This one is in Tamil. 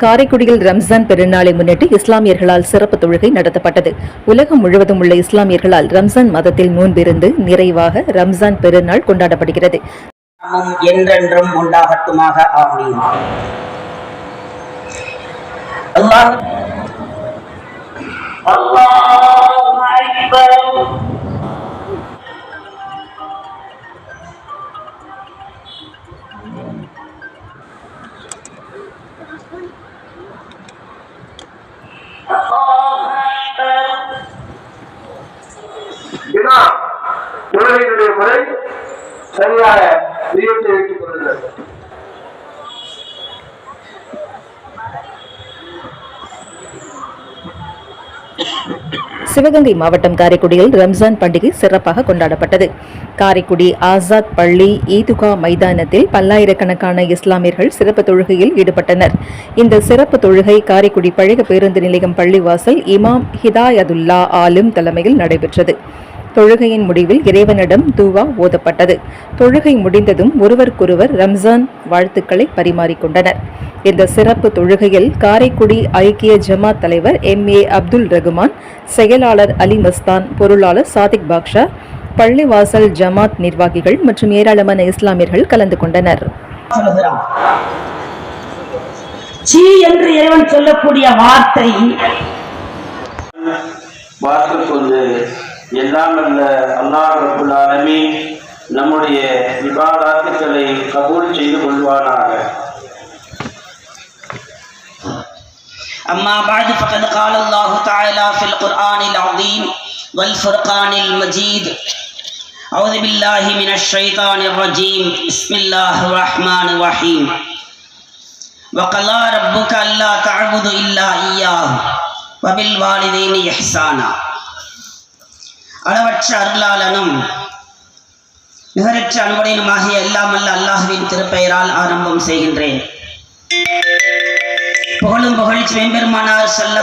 காரைக்குடியில் ரம்ஜான் பெருநாளை முன்னிட்டு இஸ்லாமியர்களால் சிறப்பு தொழுகை நடத்தப்பட்டது. உலகம் முழுவதும் உள்ள இஸ்லாமியர்களால் ரம்ஜான் மாதத்தில் நோன்பிருந்து நிறைவாக ரம்ஜான் பெருநாள் கொண்டாடப்படுகிறது. என்றென்றும் உண்டாகட்டுமாக ஆமீன். அல்லாஹ். அல்லாஹ். வினா உலகினுடைய முறை சரியாக நியத்தை வைத்துக் கொள்கிறது. சிவகங்கை மாவட்டம் காரைக்குடியில் ரம்ஜான் பண்டிகை சிறப்பாக கொண்டாடப்பட்டது. காரைக்குடி ஆசாத் பள்ளி ஈதுகா மைதானத்தில் பல்லாயிரக்கணக்கான இஸ்லாமியர்கள் சிறப்பு தொழுகையில் ஈடுபட்டனர். இந்த சிறப்பு தொழுகை காரைக்குடி பழைய பேருந்து நிலையம் பள்ளிவாசல் இமாம் ஹிதாயதுல்லா ஆலும் தலைமையில் நடைபெற்றது. தொழுகையின் முடிவில் இறைவனிடம் தூவா ஓதப்பட்டது. தொழுகை முடிந்ததும் ஒருவருக்கொருவர் ரம்ஜான் வாழ்த்துக்களை பரிமாறிக்கொண்டனர். இந்த சிறப்பு தொழுகையில் காரைக்குடி ஐக்கிய ஜமாத் தலைவர் எம். ஏ. அப்துல் ரகுமான் செயலாளர் அலி மஸ்தான் பொருளாளர் சாதிக் பாக்ஷா பள்ளிவாசல் ஜமாத் நிர்வாகிகள் மற்றும் ஏராளமான இஸ்லாமியர்கள் கலந்து கொண்டனர். சீ என்று இறைவன் சொல்லக்கூடிய வார்த்தை. எல்லாம் அல்ல அல்லாஹ் ரபுல் ஆலமீன் நம்முடைய விவாதாத்துக்களை கபூல் செய்து கொள்வானாக أما بعد فقد قال الله تعالى في القرآن العظيم والفرقان المجيد أعوذ بالله من الشيطان الرجيم بسم الله الرحمن الرحيم وقضى ربك ألا تعبدوا إلا إياه وبالوالدين إحسانا அளவற்ற அருளாளனும் நிகரற்ற அன்புடையனுமாகிய எல்லாம் அல்ல அல்லாஹுவின் திருப்பெயரால் ஆரம்பம் செய்கின்றேன். புகழும் புகழ்ச்சி வெம்பெருமானார் செல்ல